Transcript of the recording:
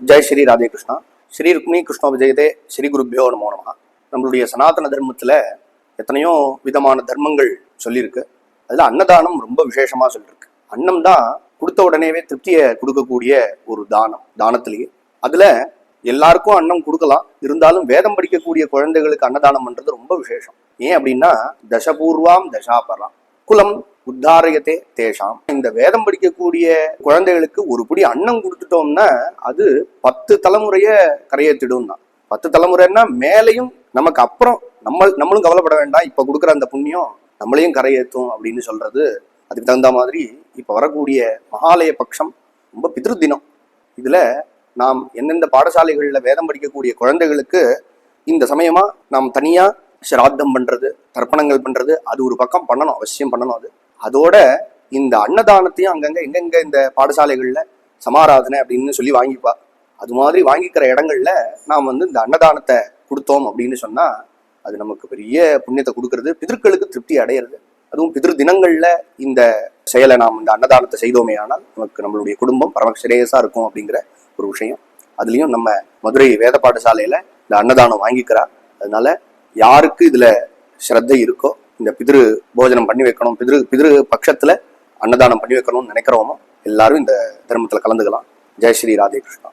ஜெய் ஸ்ரீ ராதே கிருஷ்ணா. ஸ்ரீ ருக்மிணி கிருஷ்ண விஜயதே ஸ்ரீ குருப்பியோ நமோ நம்மளுடைய சனாதன தர்மத்தில் எத்தனையோ விதமான தர்மங்கள் சொல்லியிருக்கு அதில் அன்னதானம் ரொம்ப விசேஷமாக சொல்லியிருக்கு அன்னம் தான் கொடுத்த உடனேவே திருப்தியை கொடுக்கக்கூடிய ஒரு தானம் தானத்திலேயே. அதில் எல்லாருக்கும் அன்னம் கொடுக்கலாம். இருந்தாலும் வேதம் படிக்கக்கூடிய குழந்தைகளுக்கு அன்னதானம் பண்ணுறது ரொம்ப விசேஷம். ஏன் அப்படின்னா தசபூர்வாம் தசாபராம். குலம் உத்தாரயத்தே தேஷாம். இந்த வேதம் படிக்கக்கூடிய குழந்தைகளுக்கு ஒரு புடி அன்னம் கொடுத்துட்டோம்னா அது பத்து தலைமுறைய கரையேற்றிடும் தான் பத்து தலைமுறைன்னா மேலையும் நமக்கு அப்புறம் நம்ம நம்மளும் கவலைப்பட வேண்டாம். இப்ப கொடுக்குற அந்த புண்ணியம் நம்மளையும் கரையேற்றும் அப்படின்னு சொல்றது அதுக்கு தகுந்த மாதிரி இப்ப வரக்கூடிய மகாலய பட்சம் ரொம்ப பிதிரு தினம் இதுல நாம் எந்தெந்த பாடசாலைகளில் வேதம் படிக்கக்கூடிய குழந்தைகளுக்கு இந்த சமயமா நாம் தனியா சிராத்தம் பண்றது தர்ப்பணங்கள் பண்றது அது ஒரு பக்கம் பண்ணணும் அவசியம் பண்ணணும் அது. அதோட இந்த அன்னதானத்தையும் அங்கங்க எங்கெங்க இந்த பாடசாலைகள்ல சமாராதனை அப்படின்னு சொல்லி வாங்கிப்பா. அது மாதிரி வாங்கிக்கிற இடங்கள்ல நாம் வந்து இந்த அன்னதானத்தை கொடுத்தோம் அப்படின்னு சொன்னா அது நமக்கு பெரிய புண்ணியத்தை கொடுக்கறது பிதர்களுக்கு திருப்தி அடையிறது. அதுவும் பிதிரு தினங்கள்ல இந்த செயலை நாம் இந்த அன்னதானத்தை செய்தோமே ஆனால் நமக்கு நம்மளுடைய குடும்பம் பரம சிரேயசா இருக்கும் அப்படிங்கிற ஒரு விஷயம். அதுலயும் நம்ம மதுரை வேத பாடசாலையில இந்த அன்னதானம் வாங்கிக்கிறா. அதனால யாருக்கு இதுல ஸ்ரத்தை இருக்கோ இந்த பிதிரு போஜனம் பண்ணி வைக்கணும். பிதிரு பிதிரு பட்சத்துல அன்னதானம் பண்ணி வைக்கணும்னு நினைக்கிறோமோ எல்லாரும் இந்த தர்மத்துல கலந்துக்கலாம். ஜெய் ஸ்ரீ ராதே கிருஷ்ணா.